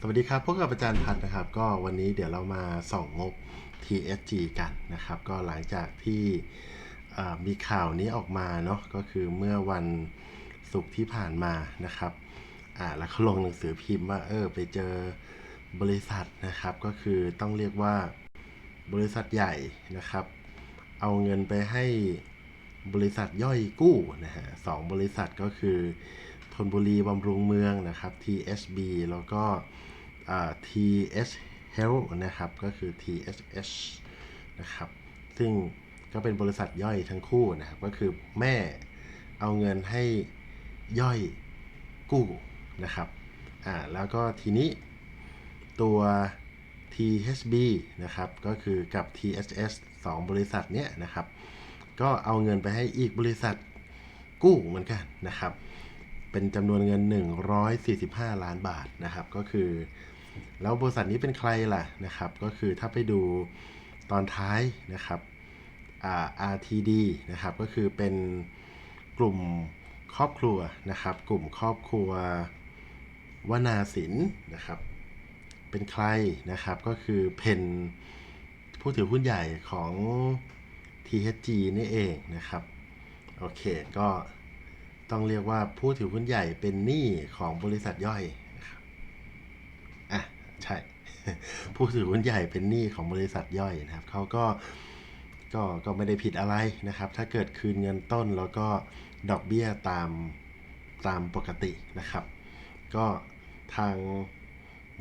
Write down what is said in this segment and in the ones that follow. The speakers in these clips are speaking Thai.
สวัสดีครับพบกับอาจารย์พัฒน์นะครับ ก็วันนี้เดี๋ยวเรามาส่องงบ TSG กันนะครับ ก็หลังจากที่มีข่าวนี้ออกมาเนาะ ก็คือเมื่อวันศุกร์ที่ผ่านมานะครับ อ่า แล้วเขาลงหนังสือพิมพ์ว่า เออ ไปเจอบริษัทนะครับ ก็คือต้องเรียกว่าบริษัทใหญ่นะครับ เอาเงินไปให้บริษัทย่อยกู้นะฮะสองบริษัทก็คือธนบุรีบำรุงเมืองนะครับ TSB แล้วก็่ TH Health นะครับ ก็คือ THS นะครับ ซึ่งก็เป็นบริษัทย่อยทั้งคู่นะครับ ก็คือแม่เอาเงินให้ย่อยกู้นะครับ อ่า แล้วก็ทีนี้ตัว THB นะครับ ก็คือกับ THS 2 บริษัทเนี้ยนะครับ ก็เอาเงินไปให้อีกบริษัทกู้เหมือนกันนะครับ เป็นจำนวนเงิน 145 ล้านบาทนะครับ ก็คือ แล้วบริษัทนี้เป็นใครล่ะนะครับ ก็คือถ้าไปดูตอนท้ายนะครับ RTD นะครับ ก็คือเป็นกลุ่มครอบครัวนะครับ กลุ่มครอบครัววนาสินนะครับ เป็นใครนะครับ ก็คือเพนผู้ถือหุ้นใหญ่ของ THG นี่เองนะครับ โอเค ก็ต้องเรียกว่าผู้ถือหุ้นใหญ่เป็นหนี้ของบริษัทย่อย ใช่ ผู้ถือหุ้นใหญ่เป็นหนี้ของบริษัทย่อยนะครับเขาก็ก็ก็ไม่ได้ผิดอะไรนะครับ ถ้าเกิดคืนเงินต้นแล้วก็ดอกเบี้ยตามตามปกตินะครับ ก็ทาง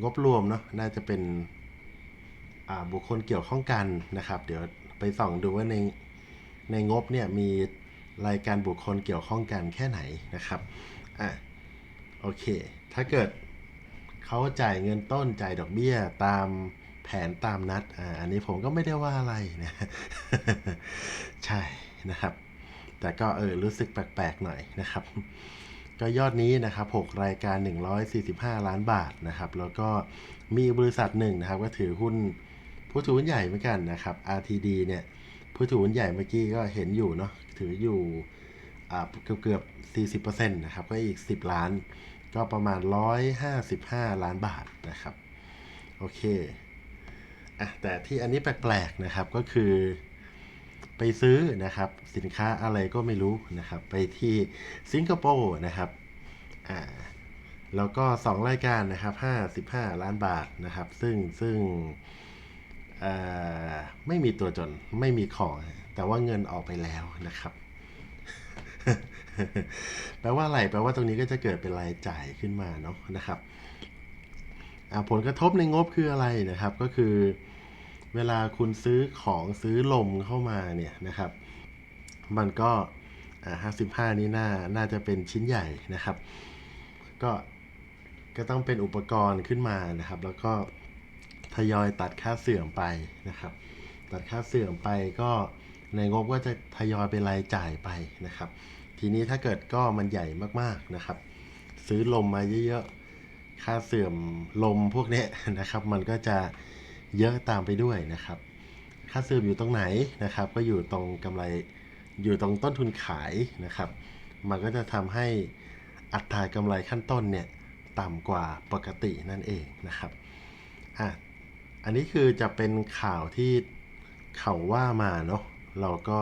งบรวมเนาะน่าจะเป็นบุคคลเกี่ยวข้องกันนะครับ เดี๋ยวไปส่องดูว่าในในงบเนี่ยมีรายการบุคคลเกี่ยวข้องกันแค่ไหนนะครับอะโอเค ถ้าเกิด เขาจ่ายเงินต้นจ่ายดอกเบี้ยตามแผนตามนัดอ่าอันนี้ผมก็ไม่ได้ว่าอะไรนะใช่นะครับ แต่ก็เออรู้สึกแปลกๆหน่อยนะครับ ก็ยอดนี้นะครับ6รายการ 145 ล้านบาทนะครับ แล้วก็มีบริษัทหนึ่งนะครับ ก็ถือหุ้นผู้ถือหุ้นใหญ่เหมือนกันนะครับ RTD เนี่ยผู้ถือหุ้นใหญ่เมื่อกี้ก็เห็นอยู่เนาะถืออยู่เกือบเกือบ40%นะครับ ก็อีก 10 ล้าน ก็ประมาณ 155 ล้านบาทนะครับ โอเคอะแต่ที่อันนี้แปลกๆนะครับก็คือไปซื้อนะครับสินค้าอะไรก็ไม่รู้นะครับ ไปที่สิงคโปร์นะครับอ่าแล้วก็ 2 รายการนะครับ 55 ล้านบาทนะครับ ซึ่งซึ่งอ่อไม่มีตัวจนไม่มีของ แต่ว่าเงินออกไปแล้วนะครับ แปลว่าอะไรแปลว่าตรงนี้ก็จะเกิดเป็นรายจ่ายขึ้นมาเนาะนะครับอ่าผลกระทบในงบคืออะไรนะครับ ก็คือ เวลาคุณซื้อของซื้อลมเข้ามาเนี่ยนะครับ มันก็อ่า55นี่น่าน่าจะเป็นชิ้นใหญ่นะครับ ก็ก็ต้องเป็นอุปกรณ์ขึ้นมานะครับ แล้วก็ทยอยตัดค่าเสื่อมไปนะครับ ตัดค่าเสื่อมไปก็ในงบก็จะทยอยเป็นรายจ่ายไปนะครับ ทีนี้ถ้าเกิดก็มันใหญ่มากๆนะครับ ซื้อลมมาเยอะๆ ค่าเสื่อมลมพวกนี้นะครับ มันก็จะเยอะตามไปด้วยนะครับ ค่าเสื่อมอยู่ตรงไหนนะครับ ก็อยู่ตรงกำไรอยู่ตรงต้นทุนขายนะครับ มันก็จะทำให้อัตรากำไรขั้นต้นเนี่ยต่ำกว่าปกตินั่นเองนะครับอะอันนี้คือจะเป็นข่าวที่เขาว่ามาเนาะเราก็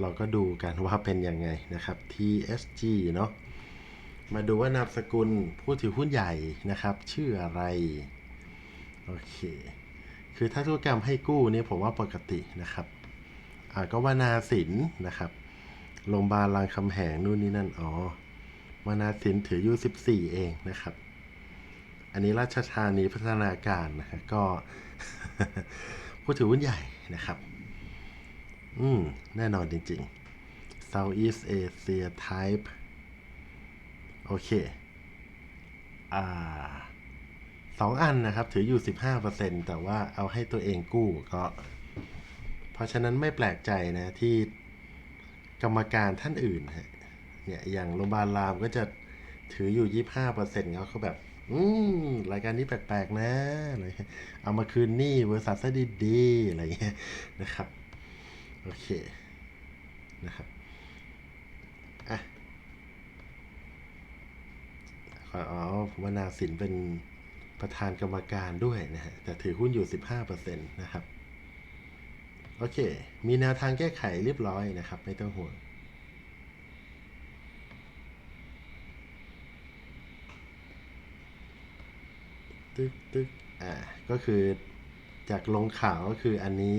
เราก็ดูกันว่าเป็นยังไงนะครับ TSG เนาะมาดูว่านามสกุลผู้ถือหุ้นใหญ่นะครับ ชื่ออะไร โอเค คือถ้าธุรกรรมให้กู้เนี่ยผมว่าปกตินะครับอ่าก็วนาสินนะครับโรงพยาบาลรามคำแหงนู่นนี่นั่น อ๋อวานาสินถืออยู่14 เองนะครับ อันนี้ราชธานีพัฒนาการนะฮะก็ผู้ถือหุ้นใหญ่นะครับ อืม แน่นอนจริงๆ Southeast Asia Type โอเค อ่าสองอันนะครับ ถืออยู่ 15%แต่ว่าเอาให้ตัวเองกู้ก็ เพราะฉะนั้นไม่แปลกใจนะที่กรรมการท่านอื่นฮะเนี่ยอย่างโรงพยาบาลรามก็จะถืออยู่ 25%เขาเขาแบบ อืม รายการนี้แปลกๆนะอะไรเอามาคืนนี้บริษัทซะดีๆ อะไรเงี้ยนะครับ โอเคนะครับอะอ๋อวนาสินเป็นประธานกรรมการด้วยนะฮะแต่ถือหุ้นอยู่ 15%นะครับโอเค มีแนวทางแก้ไขเรียบร้อยนะครับ ไม่ต้องห่วง ตึกตึกอ่า ก็คือจากลงข่าวก็คืออันนี้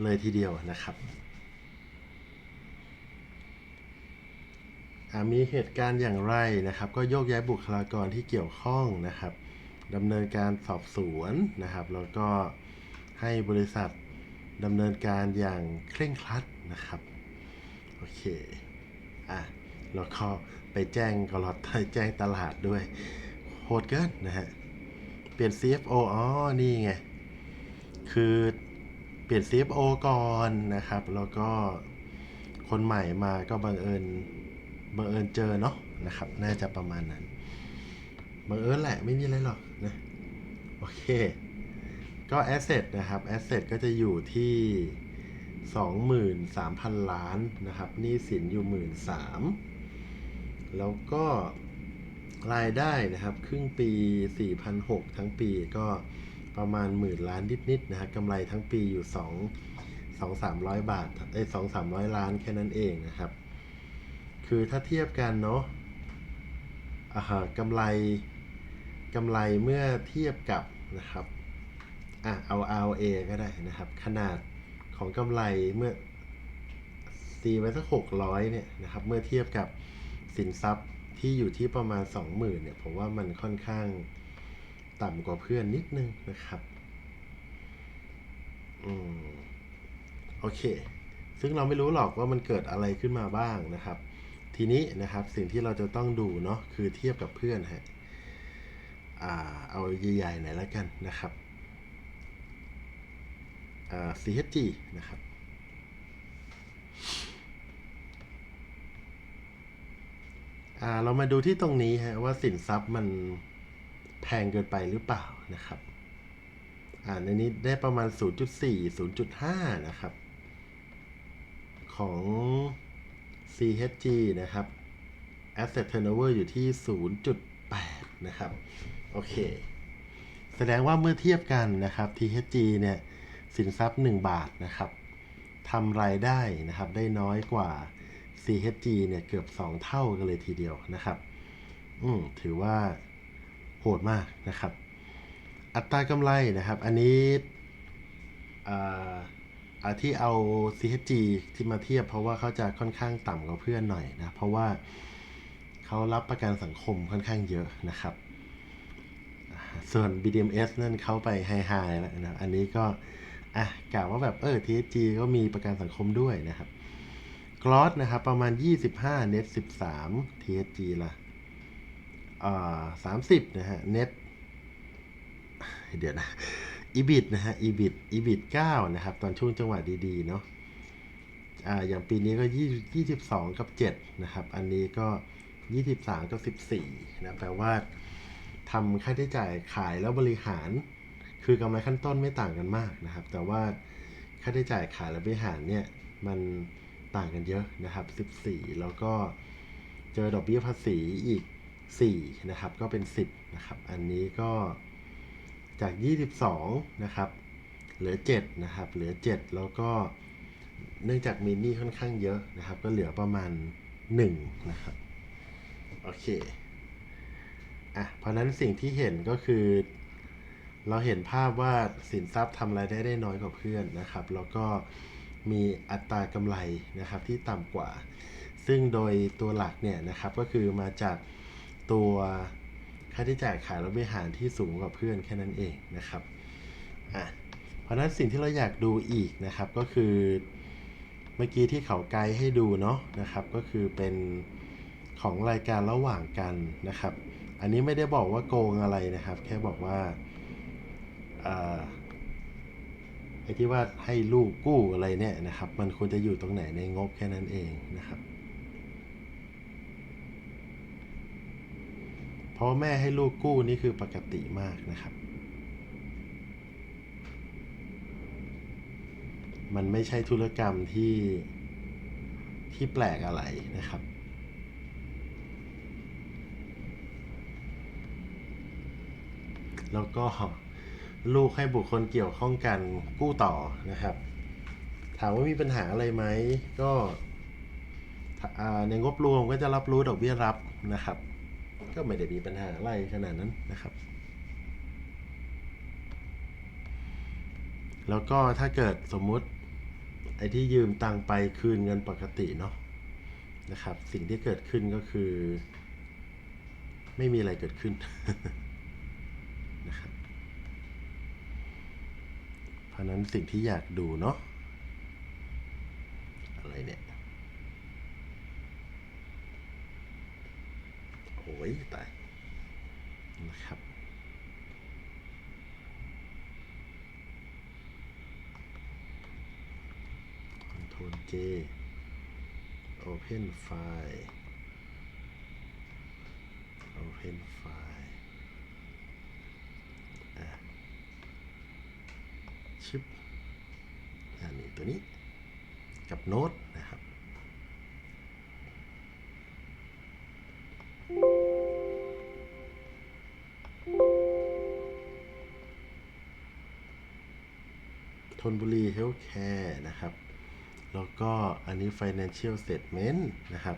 เลยทีเดียวนะครับมีเหตุการณ์อย่างไรนะครับ ก็โยกย้ายบุคลากรที่เกี่ยวข้องนะครับดำเนินการสอบสวนนะครับ แล้วก็ให้บริษัทดำเนินการอย่างเคร่งครัดนะครับ โอเค อะ แล้วก็ไปแจ้งกรอดแจ้งตลาดด้วย โหดเกินนะฮะ เปลี่ยน CFO อ๋อ นี่ไง คือ เปลี่ยน CFO ก่อนนะครับ แล้วก็คนใหม่มาก็บังเอิญบังเอิญเจอเนาะนะครับ น่าจะประมาณนั้นบังเอิญแหละไม่มีอะไรหรอกนะโอเค ก็ asset นะครับ asset ก็จะอยู่ที่ 23,000 ล้านนะครับหนี้สินอยู่ 13,000แล้วก็รายได้นะครับ ครึ่งปี4,600ทั้งปีก็ ประมาณหมื่นล้านนิดๆนะครับกำไรทั้งปีอยู่2 2 300 บาทเอ้ย2 300ล้านแค่นั้นเองนะครับ คือถ้าเทียบกันเนาะอ่าฮะกำไรกำไรเมื่อเทียบกับนะครับอะเอา ROA ก็ได้นะครับ ขนาดของกำไรเมื่อตีไว้สักหกร้อยเนี่ยนะครับเมื่อเทียบกับสินทรัพย์ที่อยู่ที่ประมาณ 20,000เนี่ยผมว่ามันค่อนข้าง ต่ำกว่าเพื่อนนิดนึงนะครับอืมโอเค ซึ่งเราไม่รู้หรอกว่ามันเกิดอะไรขึ้นมาบ้างนะครับ ทีนี้นะครับสิ่งที่เราจะต้องดูเนาะคือเทียบกับเพื่อนฮะอ่าเอาใหญ่ๆหน่อยล้วกันนะครับอ่า CHG นะครับเรามาดูที่ตรงนี้ฮะว่าสินทรัพย์มัน แพงเกินไปหรือเปล่านะครับ อ่าในนี้ได้ประมาณ 0.4 0.5 นะครับ ของ CHG นะครับ Asset Turnover อยู่ที่ 0.8 นะครับ โอเค แสดงว่าเมื่อเทียบกันนะครับ THG เนี่ย สินทรัพย์ 1 บาทนะครับทำรายได้นะครับ ได้น้อยกว่า CHG เนี่ย เกือบ 2 เท่ากันเลยทีเดียวนะครับ อืมถือว่า โหดมากนะครับ อัตรากำไรนะครับ อันนี้ที่เอา CHG ที่มาเทียบ เพราะว่าเขาจะค่อนข้างต่ำกว่าเพื่อนหน่อยนะ เพราะว่าเขารับประกันสังคมค่อนข้างเยอะนะครับ ส่วน BDMs นั่นเขาไปไฮไฮแล้วนะอันนี้ก็อะกล่าวว่าแบบเออ THG ก็มีประกันสังคมด้วยนะครับกรอสนะครับ ประมาณ 25 net 13 THG ละ อ่า30นะฮะ net เดี๋ยวนะ EBIT นะฮะ EBIT EBIT 9นะครับ ตอนช่วงจังหวะดีๆเนาะอ่าอย่างปีนี้ก็20 22กับ7นะครับ อันนี้ก็23กับ14นะแปลว่าทำค่าใช้จ่ายขายแล้วบริหาร คือกำไรขั้นต้นไม่ต่างกันมากนะครับ แต่ว่าค่าใช้จ่ายขายและบริหารเนี่ยมันต่างกันเยอะนะครับ 14 แล้วก็เจอดอกเบี้ยภาษีอีก 4 นะครับ ก็เป็น 10 นะครับ อันนี้ก็จาก 22 นะครับ เหลือ 7 นะครับ เหลือ 7 แล้วก็เนื่องจากมีหนี้ค่อนข้างเยอะนะครับ ก็เหลือประมาณ 1 นะครับ โอเค อะ เพราะนั้นสิ่งที่เห็นก็คือ เราเห็นภาพว่าสินทรัพย์ทำรายได้ได้น้อยกว่าเพื่อนนะครับ แล้วก็มีอัตรากำไรนะครับที่ต่ำกว่า ซึ่งโดยตัวหลักเนี่ยนะครับก็คือมาจาก ตัวค่าใช้จ่ายขายและบริหารที่สูงกว่าเพื่อนแค่นั้นเองนะครับอะเพราะนั้นสิ่งที่เราอยากดูอีกนะครับก็คือเมื่อกี้ที่เขาไกด์ให้ดูเนาะนะครับก็คือเป็นของรายการระหว่างกันนะครับ อันนี้ไม่ได้บอกว่าโกงอะไรนะครับ แค่บอกว่าอ่าไอ้ที่ว่าให้ลูกกู้อะไรเนี่ยนะครับ มันควรจะอยู่ตรงไหนในงบแค่นั้นเองนะครับ เพ ราะแม่ให้ลูกกู้นี่คือปกติมากนะครับ มันไม่ใช่ธุรกรรมที่ที่แปลกอะไรนะครับ แล้วก็ลูกให้บุคคลเกี่ยวข้องกันกู้ต่อนะครับ ถามว่ามีปัญหาอะไรไหมก็ในงบรวมก็จะรับรู้ดอกเบี้ยรับนะครับ ก็ไม่ได้มีปัญหาอะไรขนาดนั้นนะครับ แล้วก็ถ้าเกิดสมมุติไอ้ที่ยืมตังไปคืนเงินปกติเนาะนะครับ สิ่งที่เกิดขึ้นก็คือ ไม่มีอะไรเกิดขึ้นนะครับเพราะนั้นสิ่งที่อยากดูเนาะอะไรเนี่ย โอ้ยตายนะครับ Ctrl J Open File Open File อะชิปอันนี้ตัวนี้กับโน้ตนะครับ ทนบุรีเฮลท์แคร์นะครับ แล้วก็อันนี้ Financial Statement นะครับ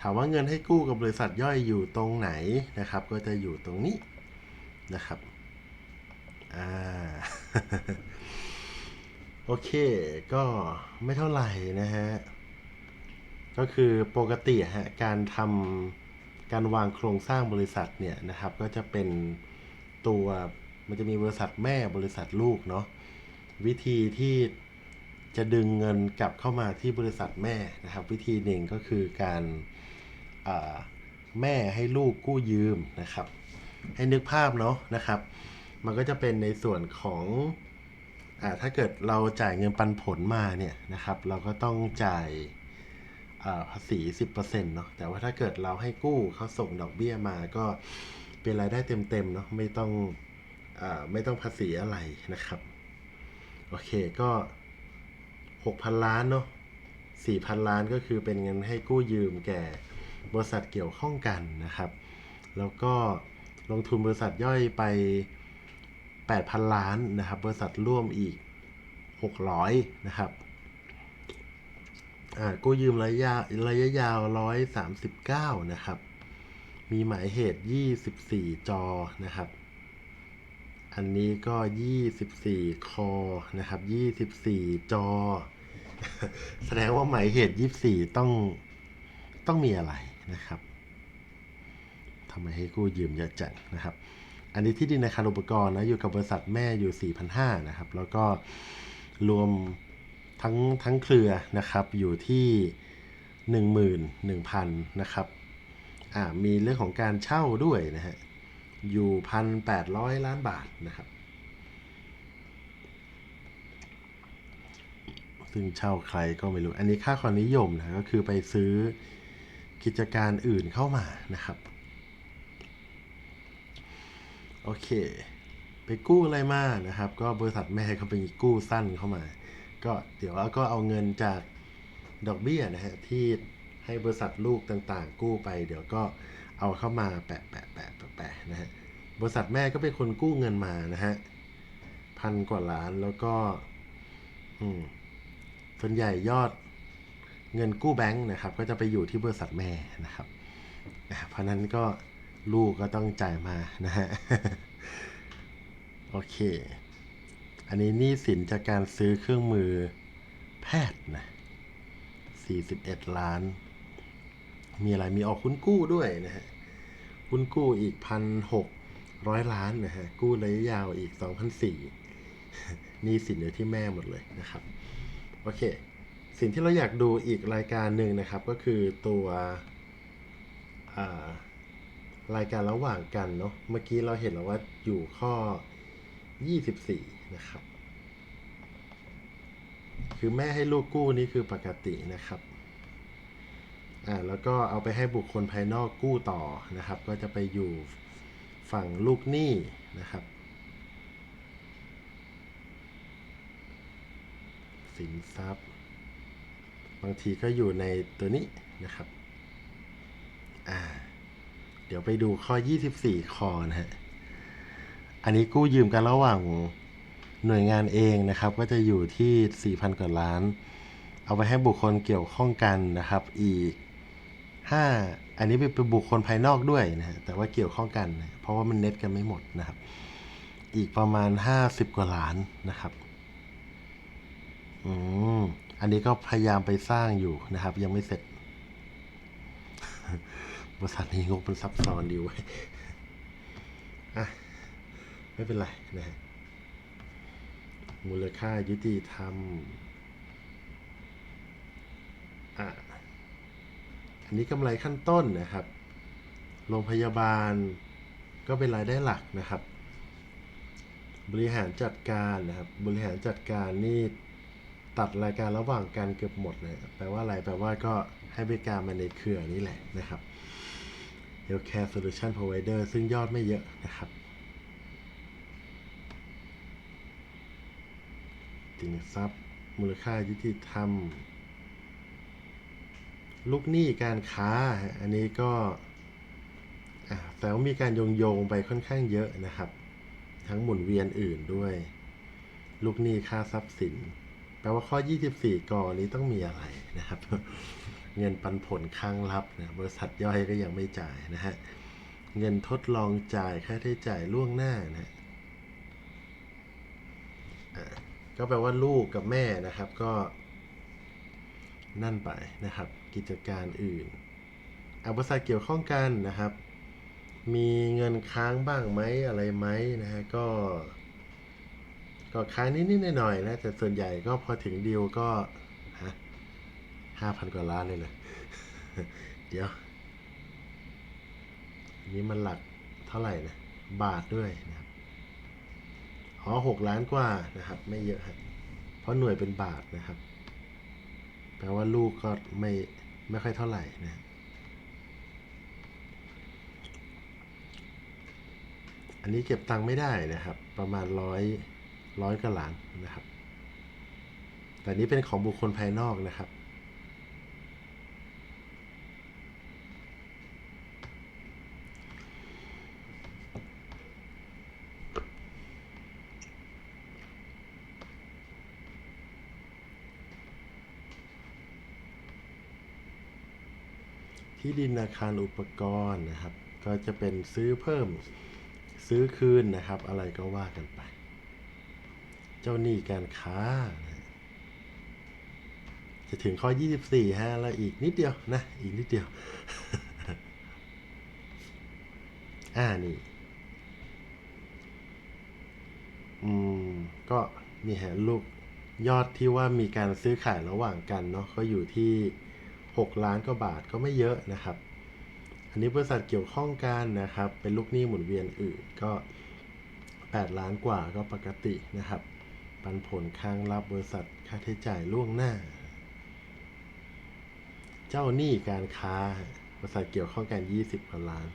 ถามว่าเงินให้กู้กับบริษัทย่อยอยู่ตรงไหนนะครับ ก็จะอยู่ตรงนี้นะครับ อ่า โอเค ก็ไม่เท่าไหร่นะฮะ ก็คือปกติฮะ การทำ การวางโครงสร้างบริษัทเนี่ยนะครับ ก็จะเป็นตัวมันจะมีบริษัทแม่บริษัทลูกเนาะวิธีที่จะดึงเงินกลับเข้ามาที่บริษัทแม่นะครับ วิธีหนึ่งก็คือการาแม่ให้ลูกกู้ยืมนะครับ ให้นึกภาพเนาะนะครับ มันก็จะเป็นในส่วนของอถ้าเกิดเราจ่ายเงินปันผลมาเนี่ยนะครับ เราก็ต้องจ่าย ภาษี10%เนาะแต่ว่าถ้าเกิดเราให้กู้เขาส่งดอกเบี้ยมาก็เป็นรายได้เต็มๆเนาะไม่ต้องอไม่ต้องภาษีอะไรนะครับ โอเคก็ 6,000 ล้านเนาะ4,000 ล้านก็คือเป็นเงินให้กู้ยืมแก่บริษัทเกี่ยวข้องกันนะครับ แล้วก็ลงทุนบริษัทย่อยไป 8,000 ล้านนะครับ บริษัทร่วมอีก 600 นะครับ กู้ยืมระยะระยะยาว139นะครับ มีหมายเหตุ24จอนะครับ อันนี้ก็24คอนะครับ24จอ แสดงว่าหมายเหตุ24ต้องต้องมีอะไรนะครับทำไมให้กู้ยืมเยอะจังนะครับ อันนี้ที่ดินอาคารอุปกรณ์นะอยู่กับบริษัทแม่อยู่4,500นะครับ แล้วก็รวม ทั้งทั้งเครือนะครับอยู่ที่ 11,000นะครับอ่ามีเรื่องของการเช่าด้วยนะฮะอยู่ 1,800 ล้านบาทนะครับซึ่งเช่าใครก็ไม่รู้ อันนี้ค่าความนิยมนะก็คือไปซื้อกิจการอื่นเข้ามานะครับโอเค ไปกู้อะไรมานะครับ ก็บริษัทแม่เขาไปกู้สั้นเข้ามา ก็เดี๋ยวก็เอาเงินจากดอกเบี้ยนะฮะที่ให้บริษัทลูกต่างๆ กู้ไป เดี๋ยวก็เอาเข้ามาแปะแปะแปะแปะแปะนะฮะบริษัทแม่ก็เป็นคนกู้เงินมานะฮะพันกว่าล้านแล้วก็อืมส่วนใหญ่ยอดเงินกู้แบงค์นะครับ ก็จะไปอยู่ที่บริษัทแม่นะครับเพราะนั้นก็ลูกก็ต้องจ่ายมานะฮะ โอเค อันนี้หนี้สินจากการซื้อเครื่องมือแพทย์นะ 41 ล้าน มีอะไร มีออกคุณกู้ด้วยนะฮะ คุณกู้อีกพันหกร้อยล้านนะฮะ กู้ระยะยาวอีก2 0 0 4หนี้สินอยู่ที่แม่หมดเลยนะครับ โอเค สิ่งที่เราอยากดูอีกรายการหนึ่งนะครับ ก็คือตัวอ่ารายการระหว่างกันเนาะ เมื่อกี้เราเห็นแล้วว่าอยู่ข้อ 24 นะครับ คือแม่ให้ลูกกู้นี่คือปกตินะครับอ่าแล้วก็เอาไปให้บุคคลภายนอกกู้ต่อนะครับ ก็จะไปอยู่ฝั่งลูกหนี้นะครับ สินทรัพย์ บางทีก็อยู่ในตัวนี้นะครับอ่าเดี๋ยวไปดูข้อ 24คอนะฮะ อันนี้กู้ยืมกันระหว่าง หน่วยงานเองนะครับก็จะอยู่ที่ 4,000 กว่าล้าน เอาไปให้บุคคลเกี่ยวข้องกันนะครับอีก 5 อันนี้เป็นบุคคลภายนอกด้วยนะฮะแต่ว่าเกี่ยวข้องกันนะเพราะว่ามันเน็ตกันไม่หมดนะครับ อีกประมาณ 50 กว่าล้านนะครับอืมอันนี้ก็พยายามไปสร้างอยู่นะครับ ยังไม่เสร็จบริษัทนี้งบมันซับซ้อนดีไว้อะไม่เป็นไรนะฮะ มูลค่ายุติธรรมอะอันนี้กำไรขั้นต้นนะครับ โรงพยาบาลก็เป็นรายได้หลักนะครับ บริหารจัดการนะครับ บริหารจัดการนี่ตัดรายการระหว่างการเกือบหมดเลย แปลว่าอะไร แปลว่าก็ให้บริการมาในเครือนี่แหละนะครับ Healthcare Solution Provider ซึ่งยอดไม่เยอะนะครับ ติ่งทรัพย์ มูลค่ายุติธรรม ลูกหนี้การค้า อันนี้ก็แต่ว่ามีการโยงโยงไปค่อนข้างเยอะนะครับ ทั้งหมุนเวียนอื่นด้วย ลูกหนี้ค่าทรัพย์สิน แปลว่าข้อ 24กอนี้ต้องมีอะไรนะครับ เงินปันผลข้างลับนะบริษัทย่อยก็ยังไม่จ่ายนะฮะเงินทดลองจ่ายค่าใช้จ่ายล่วงหน้านะฮะ ก็แปลว่าลูกกับแม่นะครับก็ นั่นไปนะครับ กิจการอื่นอาบริษัทเกี่ยวข้องกันนะครับ มีเงินค้างบ้างไหมอะไรไหมนะฮะก็ ก็ค้างนิดๆหน่อยๆนะแต่ส่วนใหญ่ก็พอถึงดีลก็ฮะห้าพันกว่าล้านเลยนะเดี๋ยวอันนี้มันหลักเท่าไหร่นะ บาทด้วยนะ อ๋อหกล้านกว่านะครับ ไม่เยอะฮะเพราะหน่วยเป็นบาทนะครับ แปลว่าลูกก็ไม่ไม่ค่อยเท่าไหร่นะอันนี้เก็บตังค์ไม่ได้นะครับ ประมาณร้อยร้อยกว่าล้านนะครับ แต่นี้เป็นของบุคคลภายนอกนะครับ ที่ดินอาคารอุปกรณ์นะครับ ก็จะเป็นซื้อเพิ่มซื้อคืนนะครับ อะไรก็ว่ากันไป เจ้าหนี้การค้านะจะถึงข้อ 24ฮะแล้วอีกนิดเดียวนะ อีกนิดเดียว อ่านี่ อืม ก็นี่ฮะลูกยอดที่ว่ามีการซื้อขายระหว่างกันเนาะก็อยู่ที่ 6 ล้านกว่าบาทก็ไม่เยอะนะครับ อันนี้บริษัทเกี่ยวข้องกันนะครับ เป็นลูกหนี้หมุนเวียนอื่นก็ 8 ล้านกว่าก็ปกตินะครับ ปันผลค้างรับบริษัทค่าใช้จ่ายล่วงหน้า เจ้าหนี้การค้าบริษัทเกี่ยวข้องกัน 20กว่าล้าน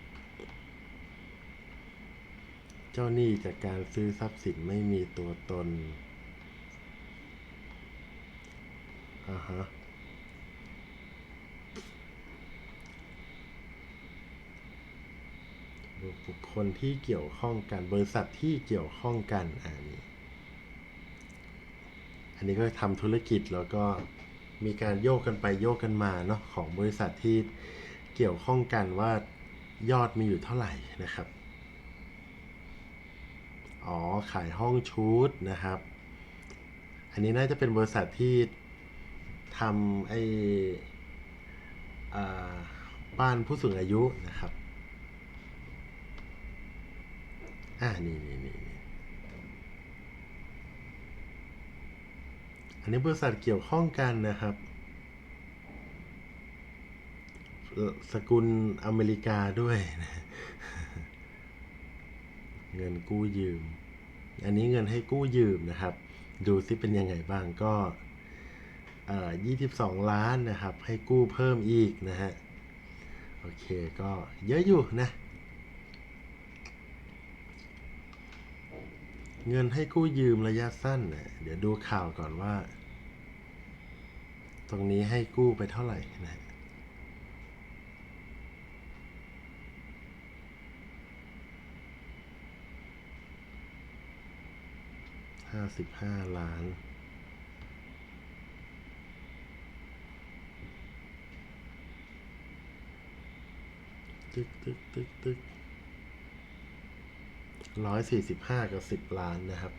เจ้าหนี้จากการซื้อทรัพย์สินไม่มีตัวตนอ่าฮะ บุคคลที่เกี่ยวข้องกัน บริษัทที่เกี่ยวข้องกันอันนี้ อันนี้ก็ทำธุรกิจแล้วก็มีการโยกกันไปโยกกันมาเนาะของบริษัทที่เกี่ยวข้องกันว่ายอดมีอยู่เท่าไหร่นะครับ อ๋อขายห้องชุดนะครับ อันนี้น่าจะเป็นบริษัทที่ทำไอ้อ่าบ้านผู้สูงอายุนะครับ อ่านี่นี่นี่อันนี้บริษัทเกี่ยวข้องกันนะครับ สกุลอเมริกาด้วยนะเงินกู้ยืม อันนี้เงินให้กู้ยืมนะครับ ดูซิเป็นยังไงบ้างก็เอ่อ22ล้านนะครับ ให้กู้เพิ่มอีกนะฮะ โอเคก็เยอะอยู่นะ เงินให้กู้ยืมระยะสั้นนะเดี๋ยวดูข่าวก่อนว่า ตรงนี้ให้กู้ไปเท่าไหร่นะห้าสิบห้าล้านตึกตึกตึกตึก ร้อยสี่สิบห้ากับสิบล้านนะครับ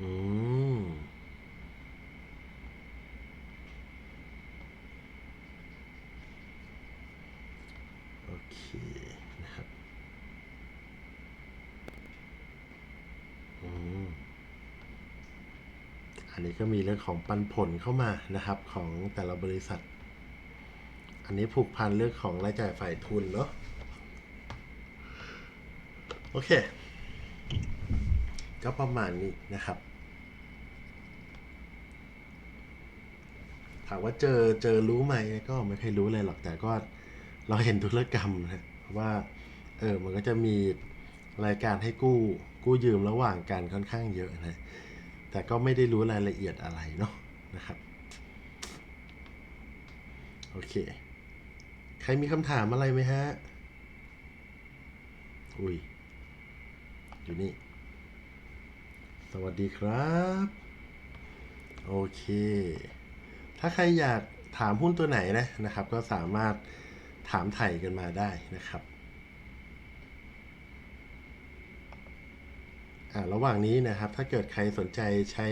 อืม โอเคนะครับ อืม อันนี้ก็มีเรื่องของปันผลเข้ามานะครับของแต่ละบริษัท อันนี้ผูกพันเรื่องของรายจ่ายฝ่ายทุนเนาะโอเค ก็ประมาณนี้นะครับ ถามว่าเจอเจอรู้ไหมก็ไม่เคยรู้เลยหรอกแต่ก็เราเห็นธุรกรรมนะว่าเออมันก็จะมีรายการให้กู้กู้ยืมระหว่างกันค่อนข้างเยอะนะแต่ก็ไม่ได้รู้รายละเอียดอะไรเนาะนะครับ โอเค ใครมีคำถามอะไรไหมฮะ อุ้ย อยู่นี่ สวัสดีครับ โอเค ถ้าใครอยากถามหุ้นตัวไหนนะนะครับ ก็สามารถถามไถ่กันมาได้นะครับอ่าระหว่างนี้นะครับถ้าเกิดใครสนใจใช้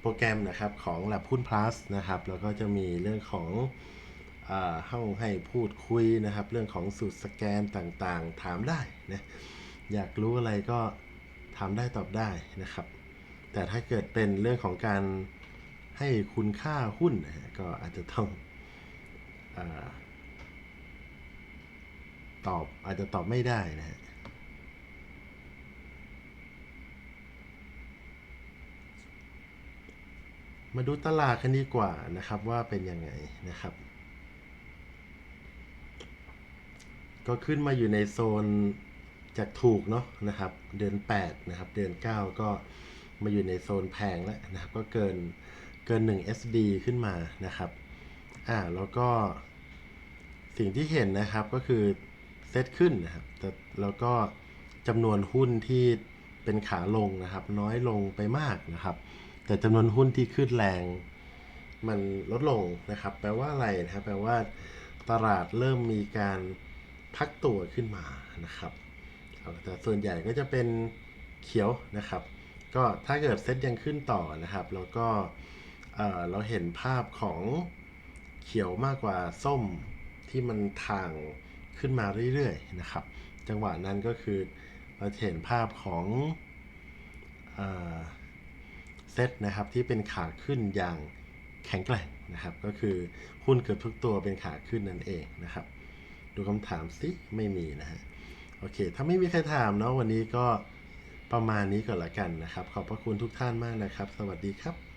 โปรแกรมนะครับของ Lab หุ้น plus นะครับ แล้วก็จะมีเรื่องของ ห้องให้พูดคุยนะครับ เรื่องของสูตรสแกนต่างๆ ถามได้นะอยากรู้อะไรก็ถามได้ตอบได้นะครับ แต่ถ้าเกิดเป็นเรื่องของการให้คุณค่าหุ้นนะก็อาจจะต้องอตอบอาจจะตอบไม่ได้นะฮะมาดูตลาดกันดีกว่านะครับว่าเป็นยังไงนะครับ ก็ขึ้นมาอยู่ในโซนจากถูกเนาะนะครับ เดือน 8 นะครับ เดือน 9 ก็มาอยู่ในโซนแพงแล้วนะครับ ก็เกินเกิน 1 SD ขึ้นมานะครับอ่าแล้วก็สิ่งที่เห็นนะครับก็คือเซตขึ้นนะครับแต่แล้วก็จำนวนหุ้นที่เป็นขาลงนะครับ น้อยลงไปมากนะครับ แต่จำนวนหุ้นที่ขึ้นแรงมันลดลงนะครับ แปลว่าอะไรนะครับ แปลว่าตลาดเริ่มมีการ พักตัวขึ้นมานะครับแต่ส่วนใหญ่ก็จะเป็นเขียวนะครับ ก็ถ้าเกิดเซตยังขึ้นต่อนะครับ แล้วก็เราเห็นภาพของเขียวมากกว่าส้มที่มันทางขึ้นมาเรื่อยๆนะครับ จังหวะนั้นก็คือเราเห็นภาพของเอ่อเซตนะครับที่เป็นขาขึ้นอย่างแข็งแกร่งนะครับ ก็คือหุ้นเกือบทุกตัวเป็นขาขึ้นนั่นเองนะครับ ดูคำถามสิไม่มีนะฮะโอเค ถ้าไม่มีใครถามเนาะวันนี้ก็ประมาณนี้ก่อนละกันนะครับ ขอบพระคุณทุกท่านมากนะครับ สวัสดีครับ